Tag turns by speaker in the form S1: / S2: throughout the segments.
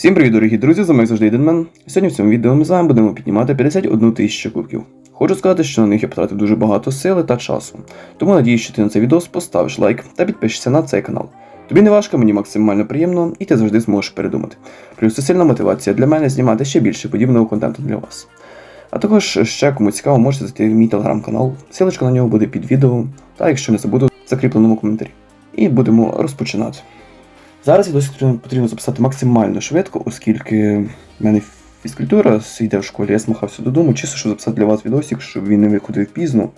S1: Всім привіт, дорогі друзі, з вами завжди Іденмен. Сьогодні в цьому відео ми з вами будемо піднімати 51 тисячу кубків. Хочу сказати, що на них я потратив дуже багато сили та часу. Тому надіюсь, що ти на цей відео поставиш лайк та підпишешся на цей канал. Тобі не важко, мені максимально приємно, і ти завжди зможеш передумати. Плюс це сильна мотивація для мене знімати ще більше подібного контенту для вас. А також ще кому цікаво, можете зайти в мій телеграм-канал, силочка на нього буде під відео, та якщо не забуду, в закріпленому коментарі. І будемо розпочинати. Зараз я досить потрібно- записати максимально швидко, оскільки в мене фізкультура йде в школі, я смахався додому, чисто, щоб записати для вас відосик, щоб він не виходив пізно.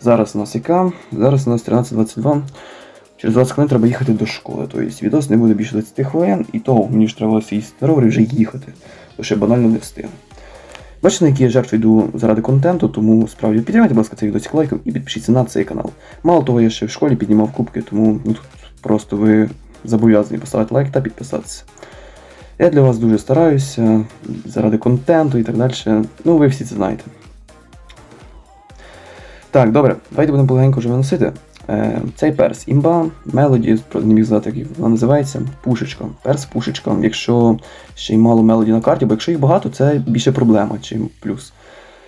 S1: Зараз у нас яка? Зараз у нас 13.22. Через 20 хвилин треба їхати до школи. Тобто відос не буде більше 20 хвилин, і того мені ж треба сісти на ровер і вже їхати. Бо ще банально не встигну. Бачите, на які я жертви йду заради контенту, тому справді підтримайте, будь ласка, цей відосик лайком і підпишіться на цей канал. Мало того, я ще в школі піднімав кубки, тому ну, тут просто ви зобов'язані поставити лайк та підписатися. Я для вас дуже стараюся заради контенту і так далі. Ну, ви всі це знаєте. Так, добре, давайте будемо полегенько вже виносити. Е, цей перс імба, мелоді, не міг знати, як вона називається. Пушечка. Перс пушечка. Якщо ще й мало мелоді на карті, бо якщо їх багато, це більше проблема, чим плюс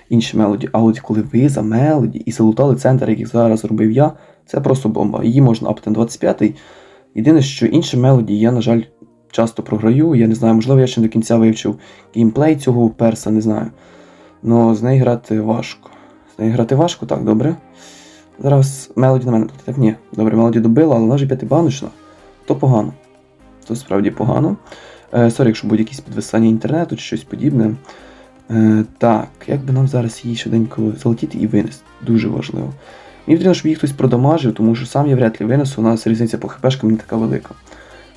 S1: інші мелоді. А от коли ви за мелоді і залутали центр, який зараз зробив я, це просто бомба. Її можна апти на 25-й. Єдине, що інші мелоді я, на жаль, часто програю. Я не знаю, можливо, я ще до кінця вивчив геймплей цього перса, не знаю. Но з нею грати важко. З нею грати важко, так, добре. Зараз мелоді на мене. Так, ні. Добре, мелоді добила, але вона вже п'ятибаночна. То погано. То справді погано. Е, якщо будуть якісь підвисання інтернету чи щось подібне. Е, так, як би нам зараз її швиденько залетіти і винести? Дуже важливо. Мені потрібно, щоб їх хтось продамажив, тому що сам я вряд ли винесу, у нас різниця по хпшкам не така велика.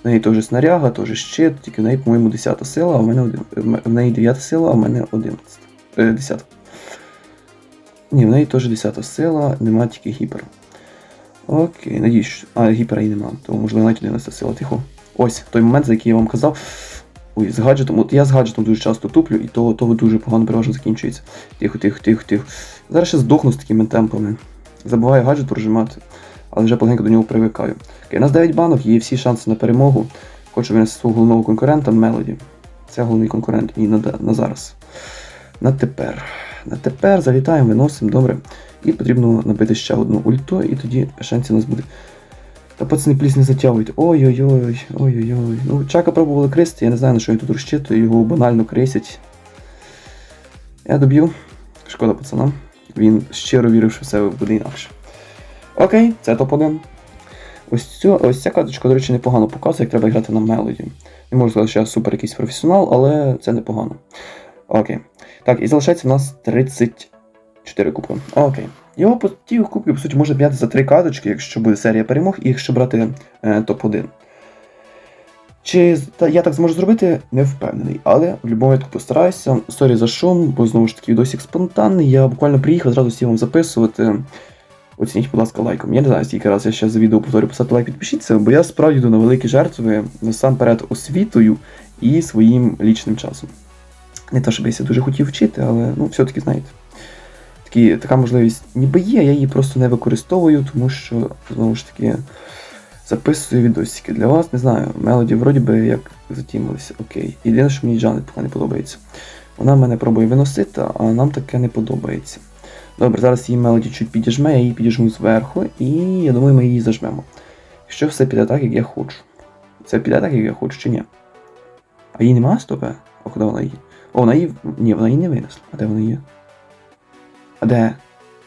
S1: В неї теж снаряга, теж щит, тільки в неї, по-моєму, 10 сила, а в мене один, в неї 9 сила, а в мене 11. Е, 10. Ні, в неї теж 10 сила, нема тільки гіпер. Окей, надіюсь, що- а гіпера і нема, тому можливо навіть 11 сила. Тихо. Ось той момент, за який я вам казав. Ой, з гаджетом. От я з гаджетом дуже часто туплю, і того, того дуже погано переважно закінчується. Тихо, тихо, тихо, тихо. Зараз ще здохну з такими темпами. Забуваю гаджет прожимати, але вже полегенько до нього привикаю. Окей, у нас 9 банок, є всі шанси на перемогу. Хочу винести свого головного конкурента Мелоді. Це головний конкурент мій на, на зараз. На тепер. На тепер залітаємо, виносимо, добре. І потрібно набити ще одну ульту, і тоді шансів у нас буде. Та пацани, пліс не затягуйте. Ой-ой-ой, ой-ой-ой. Ну, Чака пробували кристи, я не знаю, на що він тут розчитує, його банально крисять. Я доб'ю. Шкода пацанам. Він щиро вірив, що все буде інакше. Окей, це топ-1. Ось, цю, ось ця карточка, до речі, непогано показує, як треба грати на мелоді. Не можу сказати, що я супер якийсь професіонал, але це непогано. Окей. Так, і залишається в нас 34 кубки. Окей. Його по ті кубки, по суті, можна п'яти за три карточки, якщо буде серія перемог, і якщо брати е, топ-1. Чи я так зможу зробити, не впевнений, але в будь-якому випадку постараюся. Сорі за шум, бо знову ж таки відосик спонтанний. Я буквально приїхав, зразу сів вам записувати. Оцініть, будь ласка, лайком. Я не знаю, скільки разів я ще за відео повторю писати лайк, підпишіться, бо я справді йду на великі жертви насамперед освітою і своїм лічним часом. Не те, щоб я дуже хотів вчити, але ну, все-таки, знаєте, такі, така можливість ніби є, я її просто не використовую, тому що, знову ж таки, записую відосики для вас. Не знаю, мелоді вроді би як затімилися. Окей. Єдине, що мені Джанет поки не подобається. Вона мене пробує виносити, а нам таке не подобається. Добре, зараз її мелоді чуть підіжме, я її підіжму зверху, і я думаю, ми її зажмемо. Якщо все піде так, як я хочу. Це піде так, як я хочу, чи ні? А її нема стопе? А куди вона її? О, вона її. Ні, вона її не винесла. А де вона є? А де?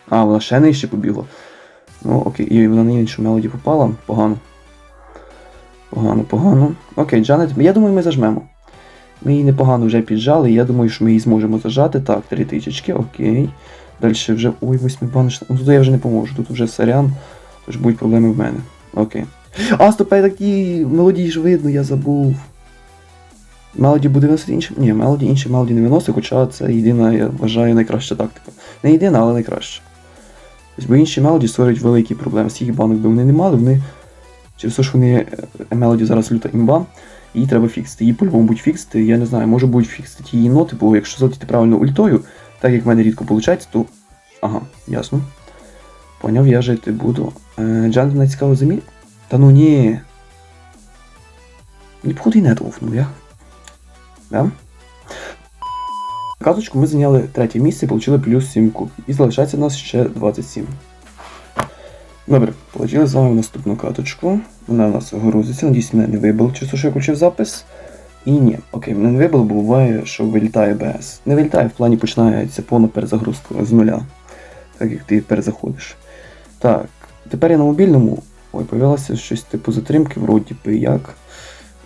S1: А, вона ще нижче побігла. Ну, окей, і вона на іншу мелоді попала. Погано. Погано, погано. Окей, Джанет, я думаю, ми зажмемо. Ми її непогано вже піджали, я думаю, що ми її зможемо зажати. Так, три тичечки, окей. Далі вже. Ой, восьмибаночна. Ну тут я вже не поможу, тут вже сорян. Тож будуть проблеми в мене. Окей. А, стоп, я такі мелодії ж видно, я забув. Мелоді буде виносити іншим? Ні, мелоді інші мелоді не виносить, хоча це єдина, я вважаю, найкраща тактика. Не єдина, але найкраща. Бо інші мелоді створюють великі проблеми. Скільки банок би вони не мали, вони. Через те, що вони е, мелоді зараз люта імба, її треба фіксити. Її по-любому будуть фіксити. Я не знаю, може будуть фіксити її ноти, бо якщо залетіти правильно ультою, так як в мене рідко виходить, то. Ага, ясно. Поняв, я жити буду. Е, Джан мене цікаво замі. Та ну ні. Мені походу і не довгнув, я. Да? Каточку ми зайняли третє місце і отримали плюс 7 кубків. І залишається в нас ще 27. Добре, полетіли з вами в наступну каточку. Вона у нас грузиться. Надіюсь, мене не вибило, чи що я включив запис. І ні, окей, мене не вибило, бо буває, що вилітає БС. Не вилітає, в плані починається повна перезагрузка з нуля. Так як ти перезаходиш. Так, тепер я на мобільному. Ой, появилося щось типу затримки, вроді би як.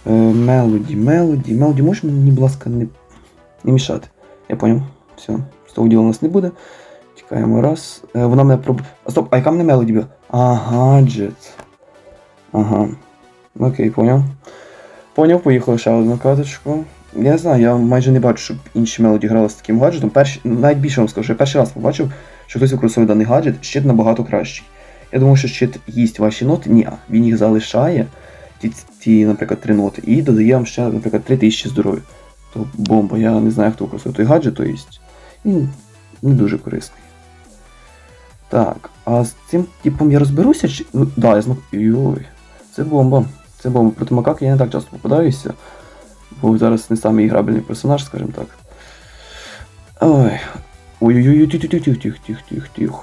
S1: Е, Мелоді, мелоді, мелоді, можеш мені, будь ласка, не, не мішати? Я поняв. Все, з того діла у нас не буде. Тікаємо раз. Е, вона мене проб. А стоп, а яка мене мелоді була? А, гаджет. Ага. Окей, поняв. Поняв, поїхали ще одну каточку. Я знаю, я майже не бачу, щоб інші мелоді грали з таким гаджетом. Перші, навіть більше вам скажу, що я перший раз побачив, що хтось використовує даний гаджет, щит набагато кращий. Я думав, що щит їсть ваші ноти. Ні, він їх залишає, ті, ті, наприклад, три ноти, і додає вам ще, наприклад, 3000 здоров'я. То бомба, я не знаю, хто використовує той гаджет, то есть він не дуже корисний. Так, а з цим типом я розберуся, чи. Ну, да, я змог. Йой, це бомба. Це бомба. Проти макаки я не так часто попадаюся. Бо зараз не самий грабельний персонаж, скажімо так. Ой. Ой-ой-ой, тих тих тих тих тих тих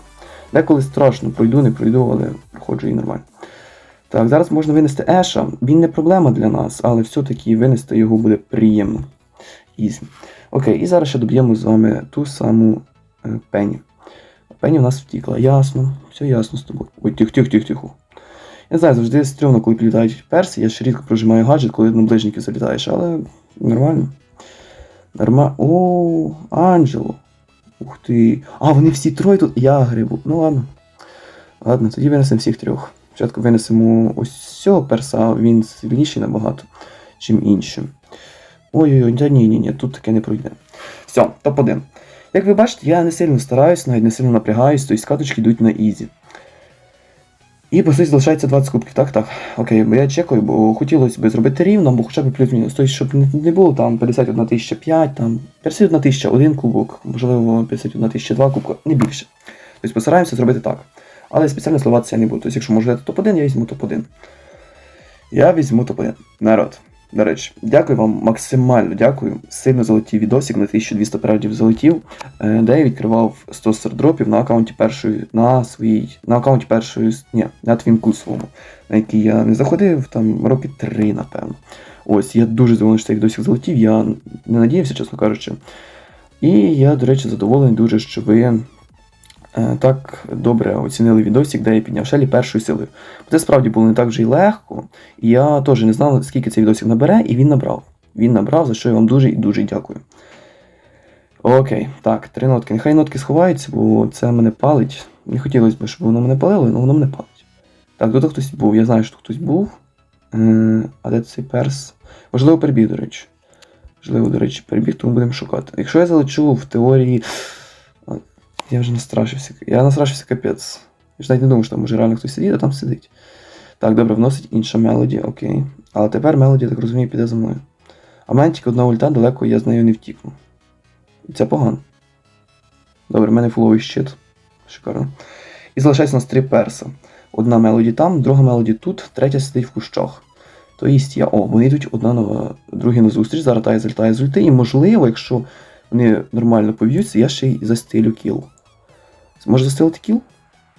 S1: Деколи страшно, пройду, не пройду, але проходжу і нормально. Так, зараз можна винести Еша. Він не проблема для нас, але все-таки винести його буде приємно. Ізі. Окей, і зараз ще доб'ємо з вами ту саму е, Пенні в нас втікла. Ясно, все ясно з тобою. Ой, тих, тих, тих, тихо. Я знаю, завжди стрьомно, коли підлітають перси, я ще рідко прожимаю гаджет, коли на ближники залітаєш, але нормально. Нормально. О, Анджело. Ух ти. А, вони всі троє тут. Я грибу. Ну ладно. Ладно, тоді винесемо всіх трьох. Спочатку винесемо ось цього перса, він сильніший набагато, чим інші. Ой-ой-ой, ні, ні, ні, тут таке не пройде. Все, топ-1. Як ви бачите, я не сильно стараюсь, навіть не сильно напрягаюсь, тобто каточки йдуть на ізі. І по суті залишається 20 кубків. Так, так. Окей, бо я чекаю, бо хотілося б зробити рівно, або хоча б плюс-мінус. Тобто, щоб не- було там 51 тисяча 5, там 51 тисяча один кубок, можливо, 51 тисяча 2 кубка, не більше. Тобто постараємося зробити так. Але спеціально сливатися я не буду. Тобто, якщо взяти топ-1, я візьму топ-1. Я візьму топ-1. Народ. До речі, дякую вам максимально дякую. Сильно залетів відосик на 1200 переглядів залетів, е, де я відкривав 100 стардропів на аккаунті першої, на своїй, на аккаунті першої, ні, на твінку своєму, на який я не заходив там роки три, напевно. Ось, я дуже задоволений, що цей відосик залетів, я не надіявся, чесно кажучи. І я, до речі, задоволений дуже, що ви так добре оцінили відосик, де я підняв шелі першою силою. Це справді було не так вже й легко. І я теж не знав, скільки цей відосик набере, і він набрав. Він набрав, за що я вам дуже і дуже дякую. Окей, так, три нотки. Нехай нотки сховаються, бо це мене палить. Не хотілося б, щоб воно мене палило, але воно мене палить. Так, тут хтось був, я знаю, що хтось був. Е, а де цей перс? Можливо, перебіг, до речі. Можливо, до речі, перебіг, тому будемо шукати. Якщо я залечу в теорії. Я вже настрашився. Я настрашився капець. Я ж навіть не думав, що там може реально хтось сидить, а там сидить. Так, добре, вносить інша мелоді, окей. Але тепер мелоді, так розумію, піде за мною. А в мене тільки одна ульта далеко, я з нею не втікну. Це погано. Добре, в мене фуловий щит. Шикарно. І залишається нас три перса. Одна мелоді там, друга мелоді тут, третя сидить в кущах. То єсть я. О, вони йдуть одна нова, другі на зустріч, зараз та злітає з ульти, і можливо, якщо вони нормально поб'ються, я ще й застилю кіл. Може застилити кіл?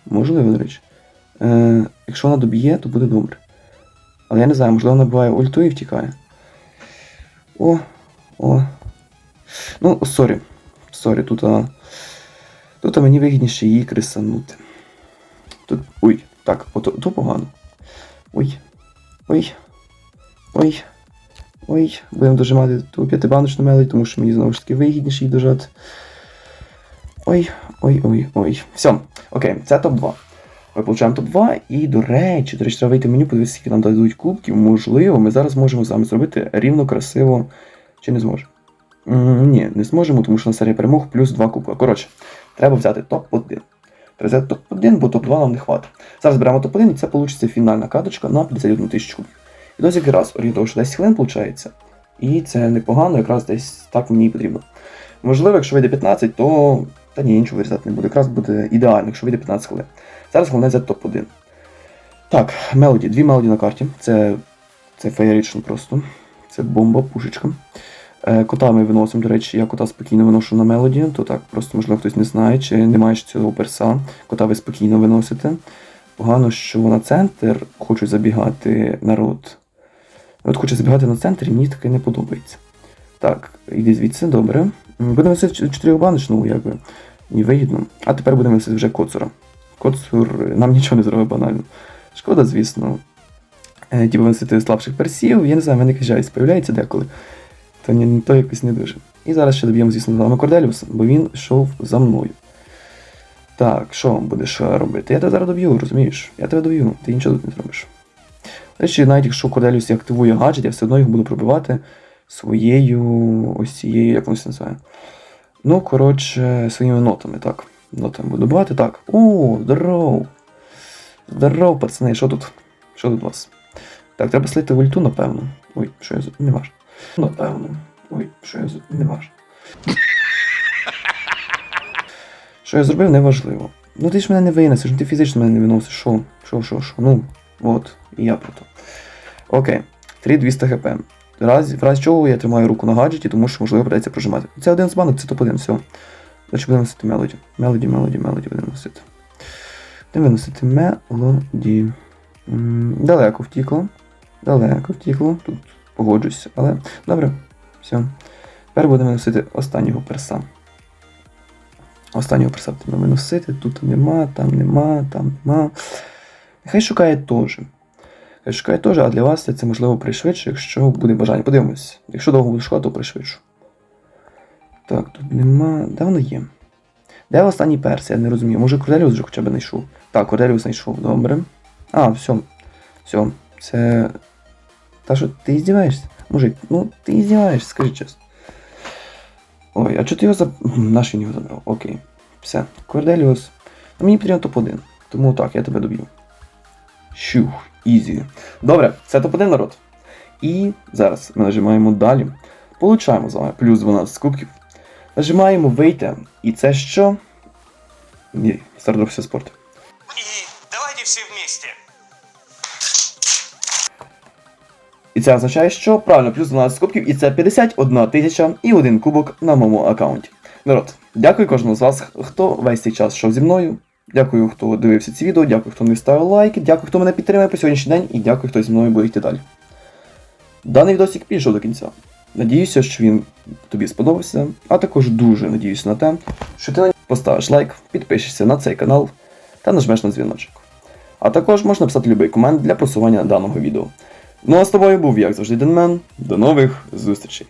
S1: Можливо, до речі. Е, якщо вона доб'є, то буде добре. Але я не знаю, можливо, вона буває ульту і втікає. О, о. Ну, сорі. Сорі, тут. А... Тут а мені вигідніше її крисанути. Тут. Ой, так, ото то погано. Ой. Ой. Ой. Ой. Будемо дожимати ту п'ятибаночну мелодію, тому що мені знову ж таки вигідніше її дожати. Ой, ой, ой, ой. Все, окей, це топ-2. Ми получаємо топ-2, і, до речі, до речі, треба вийти в меню, подивитися, скільки нам дадуть кубків. Можливо, ми зараз можемо з вами зробити рівно красиво. Чи не зможемо? Ні, не зможемо, тому що на серія перемог плюс 2 кубка. Коротше, треба взяти топ-1. Треба взяти топ-1, бо топ-2 нам не хватить. Зараз беремо топ-1, і це вийде фінальна каточка на 51 тисячу кубків. І досить якраз орієнтовно, що 10 хвилин виходить. І це непогано, якраз десь так мені потрібно. Можливо, якщо вийде 15, то. Та ні, нічого вирізати не буде. Якраз буде ідеально, якщо вийде 15 хвилин. Зараз головне взяти топ-1. Так, мелоді. Дві мелоді на карті. Це. Це феєрично просто. Це бомба, пушечка. Е, Кота ми виносимо, до речі, я кота спокійно виношу на мелоді, то так, просто можливо хтось не знає, чи не маєш цього перса. Кота ви спокійно виносите. Погано, що на центр хочуть забігати народ. От хоче забігати на центр, і мені таке не подобається. Так, іди звідси, добре. Будемо висити чотирьохбаночну, якби. Ні, вигідно. А тепер будемо висити вже коцура. Коцур нам нічого не зробить банально. Шкода, звісно. Е, Типу висити слабших персів, я не знаю, в мене якась жалість появляється деколи. То, ні, то якось не дуже. І зараз ще доб'ємо, звісно, вами Корделіуса, бо він йшов за мною. Так, що будеш робити? Я тебе зараз доб'ю, розумієш? Я тебе доб'ю, ти нічого тут не зробиш. Речі, навіть якщо Корделіус активує гаджет, я все одно їх буду пробивати своєю ось цією, як це називає. Ну, коротше, своїми нотами, так. Нотами буду добивати. Так. О, здоров! Здоров, пацани, що тут? Що тут у вас? Так, треба слити ульту, напевно. Ой, що я не важно. Напевно. Ой, що я не важно. Що я зробив, неважливо. Ну ти ж мене не винесеш, ну ти фізично мене не виносиш. Що? Що, що, що? Ну, от, і я про то. Окей. 3200 хп. В разі, в разі чого я тримаю руку на гаджеті, тому що можливо придеться прожимати. Це один з банок, це топ-1, все. Далі будемо носити мелоді. Мелоді, мелоді, мелоді будемо носити. Будемо носити мелоді. Далеко втікло. Далеко втікло. Тут погоджусь, але добре. Все. Тепер будемо носити останнього перса. Останнього перса будемо виносити. Тут нема, там нема, там нема. Нехай шукає теж. Шукає теж, а для вас це можливо пришвидше, якщо буде бажання. Подивимось. Якщо довго буде шукати, то пришвидшу. Так, тут нема. Де воно є? Де останній перс? Я не розумію. Може Корделіус вже хоча б знайшов. Так, Корделіус знайшов, добре. А, все. Все. Це. Та що ти здіваєшся? Мужик, ну ти здіваєшся, скажи чесно. Ой, а чого ти його заб... Наш він його забрав? Окей. Все. Корделіус. Ну, мені потрібно топ-1. Тому так, я тебе доб'ю. Щух, ізі. Добре, це топ-1 народ. І зараз ми нажимаємо далі. Получаємо з вами плюс 12 кубків. Нажимаємо вийти. І це що? Ні, стартувався спорт.
S2: И давайте все вместе.
S1: І це означає, що правильно плюс 12 кубків, і це 51 тисяча і один кубок на моєму аккаунті. Народ, дякую кожному з вас, хто весь цей час йшов зі мною. Дякую, хто дивився ці відео, дякую, хто не ставив лайки, дякую, хто мене підтримує по сьогоднішній день, і дякую, хто зі мною буде йти далі. Даний відосик пішов до кінця. Надіюся, що він тобі сподобався, а також дуже надіюся на те, що ти поставиш лайк, підпишешся на цей канал та нажмеш на дзвіночок. А також можна писати будь-який комент для просування даного відео. Ну а з тобою був, як завжди, Денмен. До нових зустрічей!